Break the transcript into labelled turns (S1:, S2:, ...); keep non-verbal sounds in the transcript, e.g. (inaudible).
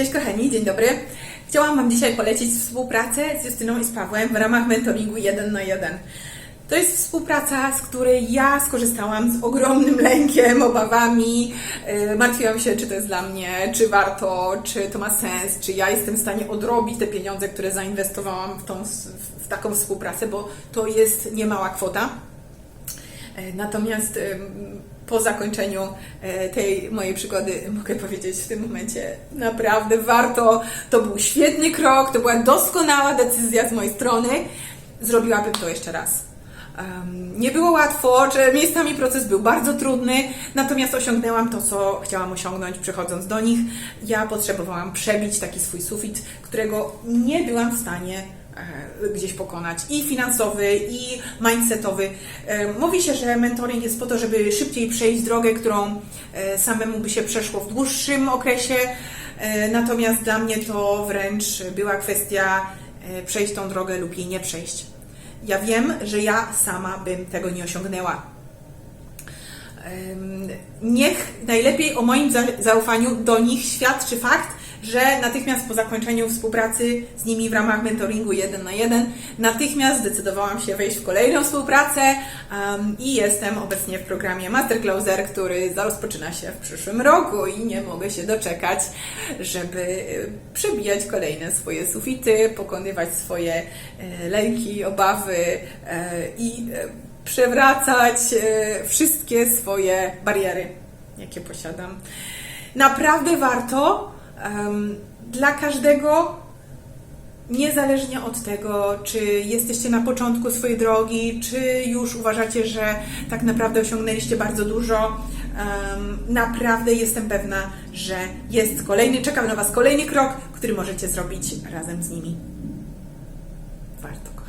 S1: Cześć kochani, dzień dobry. Chciałam Wam dzisiaj polecić współpracę z Justyną i z Pawłem w ramach mentoringu 1 na 1. To jest współpraca, z której ja skorzystałam z ogromnym (laughs) lękiem, obawami. Yy, Martwiłam się, czy to jest dla mnie, czy warto, czy to ma sens, czy ja jestem w stanie odrobić te pieniądze, które zainwestowałam w, tą, w taką współpracę, bo to jest niemała kwota. E, Natomiast po zakończeniu e, tej mojej przygody mogę powiedzieć w tym momencie naprawdę warto. To był świetny krok, to była doskonała decyzja z mojej strony. Zrobiłabym to jeszcze raz. Nie było łatwo, miejscami proces był bardzo trudny, natomiast osiągnęłam to, co chciałam osiągnąć przychodząc do nich. Ja potrzebowałam przebić taki swój sufit, którego nie byłam w stanie gdzieś pokonać i finansowy, i mindsetowy. E, Mówi się, że mentoring jest po to, żeby szybciej przejść drogę, którą e, samemu by się przeszło w dłuższym okresie. E, Natomiast dla mnie to wręcz była kwestia e, przejść tą drogę lub jej nie przejść. Ja wiem, że ja sama bym tego nie osiągnęła. Niech najlepiej o moim za- zaufaniu do nich świadczy fakt, że natychmiast po zakończeniu współpracy z nimi w ramach mentoringu 1 na 1 natychmiast zdecydowałam się wejść w kolejną współpracę em, i jestem obecnie w programie Master Closer, który rozpoczyna się w przyszłym roku i nie mogę się doczekać, żeby e, przebijać kolejne swoje sufity, pokonywać swoje e, lęki, obawy e, i przewracać wszystkie swoje bariery, jakie posiadam. Naprawdę warto dla każdego, niezależnie od tego, czy jesteście na początku swojej drogi, czy już uważacie, że tak naprawdę osiągnęliście bardzo dużo. naprawdę jestem pewna, że jest kolejny, czeka na Was kolejny krok, który możecie zrobić razem z nimi. Warto.